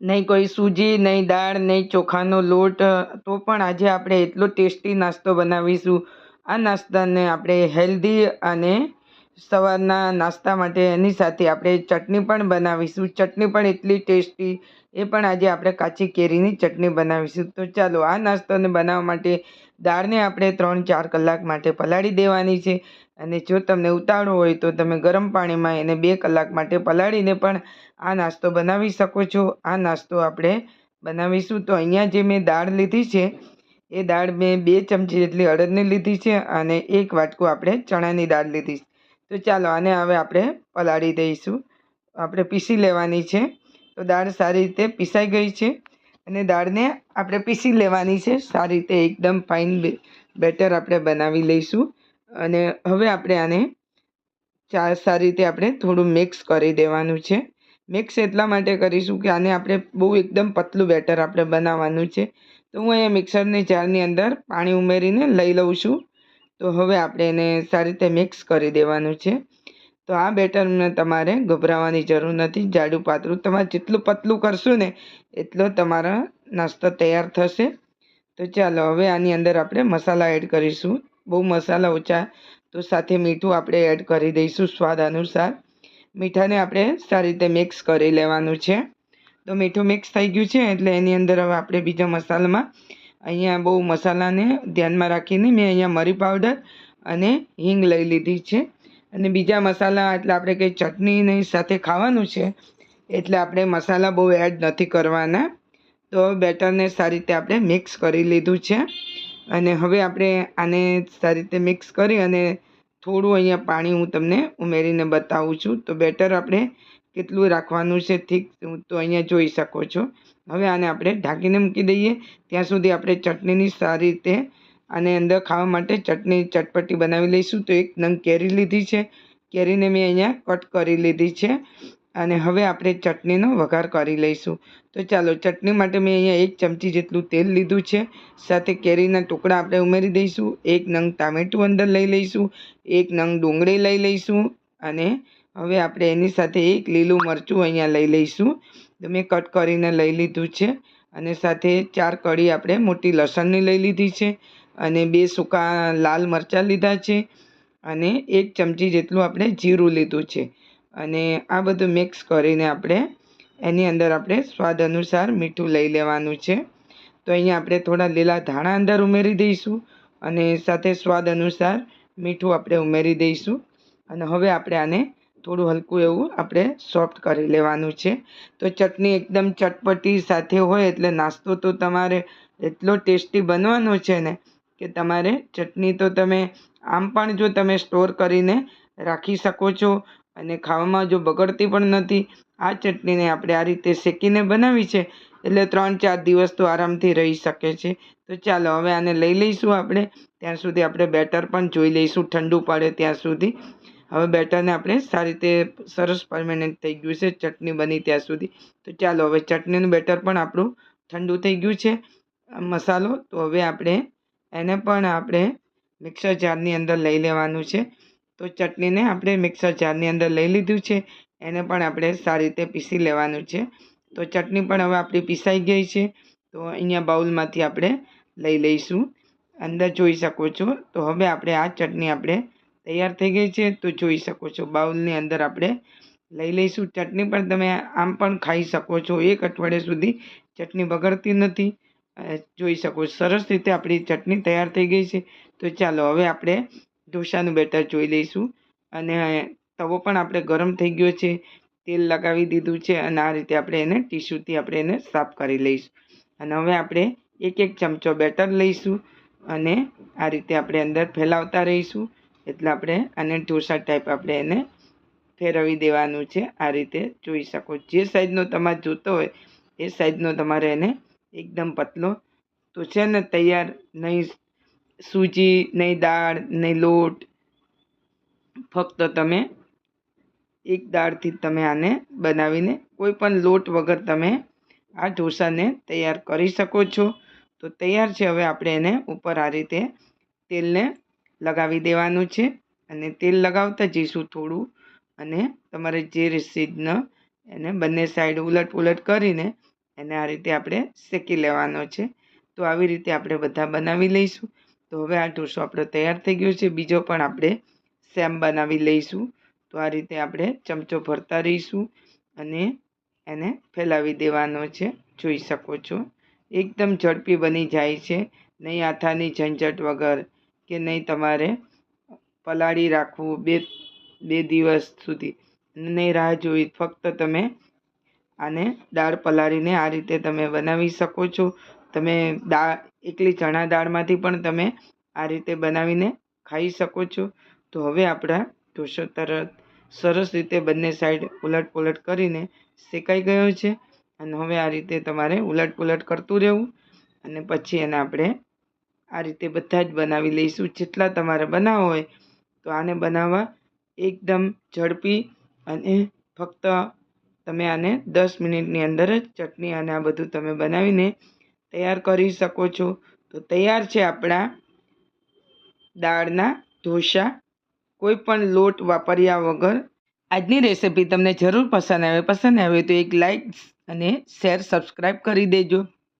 નહીં કોઈ સૂજી, નહીં દાળ, નહીં ચોખાનો લોટ તો પણ આજે આપણે એટલો ટેસ્ટી નાસ્તો બનાવીશું. આ નાસ્તાને આપણે હેલ્ધી અને સવારના નાસ્તા માટે એની સાથે આપણે ચટણી પણ બનાવીશું. ચટણી પણ એટલી ટેસ્ટી, એ પણ આજે આપણે કાચી કેરીની ચટણી બનાવીશું. તો ચાલો, આ નાસ્તાને બનાવવા માટે દાળને આપણે ત્રણ ચાર કલાક માટે પલાળી દેવાની છે. અને જો તમને ઉતાવળ હોય તો તમે ગરમ પાણીમાં એને બે કલાક માટે પલાળીને પણ આ નાસ્તો બનાવી શકો છો. આ નાસ્તો આપણે બનાવીશું. તો અહીંયા જે મેં દાળ લીધી છે, એ દાળ મેં બે ચમચી જેટલી અડદની લીધી છે અને એક વાટકું આપણે ચણાની દાળ લીધી છે. તો ચાલો આને હવે આપણે પલાળી દઈશું. આપણે પીસી લેવાની છે. તો દાળ સારી રીતે પીસાઈ ગઈ છે અને દાળને આપણે પીસી લેવાની છે. સારી રીતે એકદમ ફાઇન બેટર આપણે બનાવી લઈશું. અને હવે આપણે આને ચા સારી રીતે આપણે થોડું મિક્સ કરી દેવાનું છે. મિક્સ એટલા માટે કરીશું કે આને આપણે બહુ એકદમ પતલું બેટર આપણે બનાવવાનું છે. તો હું અહીંયા મિક્સરની જારની અંદર પાણી ઉમેરીને લઈ લઉં છું. તો હવે આપણે એને સારી રીતે મિક્સ કરી દેવાનું છે. તો આ બેટરને તમારે ગભરાવાની જરૂર નથી. જાડું પાતળું. તમારે જેટલું પતલું કરશું ને એટલો તમારા નાસ્તો તૈયાર થશે. તો ચાલો હવે આની અંદર આપણે મસાલા એડ કરીશું. બહુ મસાલા ઓછા, તો સાથે મીઠું આપણે એડ કરી દઈશું સ્વાદ અનુસાર. મીઠાને આપણે સારી રીતે મિક્સ કરી લેવાનું છે. તો મીઠું મિક્સ થઈ ગયું છે, એટલે એની અંદર હવે આપણે બીજા મસાલામાં અહીંયા બહુ મસાલાને ધ્યાનમાં રાખીને મેં અહીંયા મરી પાવડર અને હિંગ લઈ લીધી છે. અને બીજા મસાલા, એટલે આપણે કંઈ ચટણીની સાથે ખાવાનું છે, એટલે આપણે મસાલા બહુ એડ નથી કરવાના. તો બેટરને સારી રીતે આપણે મિક્સ કરી લીધું છે. અને હવે આપણે આને સારી રીતે મિક્સ કરી અને થોડું અહીંયા પાણી હું તમને ઉમેરીને બતાવું છું. તો બેટર આપણે કેટલું રાખવાનું છે ઠીક તો અહીંયા જોઈ શકો છો. હવે આને આપણે ઢાંકીને મૂકી દઈએ. ત્યાં સુધી આપણે ચટણીની સારી રીતે આને અંદર ખાવા માટે ચટણી ચટપટી બનાવી લઈશું. તો એક નંગ કેરી લીધી છે. કેરીને મેં અહીંયા કટ કરી લીધી છે. અને હવે આપણે ચટણીનો વઘાર કરી લઈશું. તો ચાલો, ચટણી માટે મેં અહીંયા એક ચમચી જેટલું તેલ લીધું છે. સાથે કેરીના ટુકડા આપણે ઉમેરી દઈશું. એક નંગ ટામેટું અંદર લઈ લઈશું. એક નંગ ડુંગળી લઈ લઈશું. અને હવે આપણે એની સાથે એક લીલું મરચું અહીંયા લઈ લઈશું. તો મેં કટ કરીને લઈ લીધું છે. અને સાથે ચાર કળી આપણે મોટી લસણની લઈ લીધી છે. અને બે સૂકા લાલ મરચાં લીધા છે. અને એક ચમચી જેટલું આપણે જીરું લીધું છે. અને આ બધું મિક્સ કરીને આપણે એની અંદર આપણે સ્વાદ અનુસાર મીઠું લઈ લેવાનું છે. તો અહીંયા આપણે થોડા લીલા ધાણા અંદર ઉમેરી દઈશું અને સાથે સ્વાદ અનુસાર મીઠું આપણે ઉમેરી દઈશું. અને હવે આપણે આને થોડું હલકું એવું આપણે સોફ્ટ કરી લેવાનું છે. તો ચટણી એકદમ ચટપટી સાથે હોય એટલે નાસ્તો તો તમારે એટલો ટેસ્ટી બનવાનો છે ને કે તમારે ચટણી તો તમે આમ પણ જો તમે સ્ટોર કરીને રાખી શકો છો અને ખાવામાં જો બગડતી પણ નથી, આ ચટણીને આપણે આ રીતે શેકીને બનાવી છે, એટલે ત્રણ ચાર દિવસ તો આરામથી રહી શકે છે. તો ચાલો હવે આને લઈ લઈશું આપણે, ત્યાં સુધી આપણે બેટર પણ જોઈ લઈશું ઠંડુ પડે ત્યાં સુધી. હવે બેટરને આપણે સારી રીતે સરસ પરમેનન્ટ થઈ ગયું છે, ચટણી બની ત્યાં સુધી. તો ચાલો હવે ચટણીનું બેટર પણ આપણું ઠંડુ થઈ ગયું છે. મસાલો, તો હવે આપણે એને પણ આપણે મિક્સર જારની અંદર લઈ લેવાનું છે. તો ચટણીને આપણે મિક્સર જારની અંદર લઈ લીધું છે. એને પણ આપણે સારી રીતે પીસી લેવાનું છે. તો ચટણી પણ હવે આપણી પીસાઈ ગઈ છે. તો અહીંયા બાઉલમાંથી આપણે લઈ લઈશું. અંદર જોઈ શકો છો. તો હવે આપણે આ ચટણી આપણે તૈયાર થઈ ગઈ છે. તો જોઈ શકો છો બાઉલની અંદર આપણે લઈ લઈશું. ચટણી પણ તમે આમ પણ ખાઈ શકો છો. એક અઠવાડિયા સુધી ચટણી બગડતી નથી. જોઈ શકો સરસ રીતે આપણી ચટણી તૈયાર થઈ ગઈ છે. તો ચાલો હવે આપણે ઢોસાનું બેટર જોઈ લઈશું. અને તવો પણ આપણે ગરમ થઈ ગયો છે. તેલ લગાવી દીધું છે અને આ રીતે આપણે એને ટીશ્યુથી આપણે એને સાફ કરી લઈશું. અને હવે આપણે એક એક ચમચો બેટર લઈશું અને આ રીતે આપણે અંદર ફેલાવતા રહીશું. એટલે આપણે આને ઢોસા ટાઈપ આપણે એને ફેરવી દેવાનું છે. આ રીતે જોઈ શકો જે સાઈઝનો તમારે જોતો હોય, એ સાઈઝનો તમારે એને એકદમ પતલો તો છે ને તૈયાર નહીં સૂજી, નહીં દાળ, નહીં લોટ. ફક્ત તમે એક દાળથી તમે આને બનાવીને કોઈ પણ લોટ વગર તમે આ ઢોસાને તૈયાર કરી શકો છો. તો તૈયાર છે, હવે આપણે એને ઉપર આ રીતે તેલને લગાવી દેવાનું છે. અને તેલ લગાવતા જઈશું થોડું અને તમારે જે રીતના એને બંને સાઈડ ઉલટ પુલટ કરીને એને આ રીતે આપણે શેકી લેવાનો છે. તો આવી રીતે આપણે બધા બનાવી લઈશું. તો હવે આ ઢોસો આપણો તૈયાર થઈ ગયો છે. બીજો પણ આપણે સેમ બનાવી લઈશું. તો આ રીતે આપણે ચમચો ભરતા રહીશું અને એને ફેલાવી દેવાનો છે. જોઈ શકો છો. એકદમ ઝડપી બની જાય છે. નહીં આથાની ઝંઝટ વગર કે નહીં તમારે પલાળી રાખવું બે બે દિવસ સુધી. નહીં રાહ જોઈ ફક્ત તમે આને દાળ પલાળીને આ રીતે તમે બનાવી શકો છો. તમે દાળ, એકલી ચણા દાળમાંથી પણ તમે આ રીતે બનાવીને ખાઈ શકો છો. તો હવે આપણા ઢોસો તરત સરસ રીતે બંને સાઈડ ઉલટ પુલટ કરીને શેકાઈ ગયો છે. અને હવે આ રીતે તમારે ઉલટ પુલટ કરતું રહેવું. અને પછી એને આપણે આ રીતે બધા જ બનાવી લઈશું. જેટલા તમારે બનાવવા હોય તો આને બનાવવા એકદમ ઝડપી અને ફક્ત તમે આને દસ મિનિટની અંદર જ ચટણી અને આ બધું તમે બનાવીને તૈયાર કરી શકો છો. તો તૈયાર છે આપણા દાળના ઢોસા. કોઈ પણ લોટ વાપર્યા વગર આજની રેસિપી તમને જરૂર પસંદ આવે પસંદ આવે તો એક લાઈક અને શેર, સબસ્ક્રાઈબ કરી દેજો.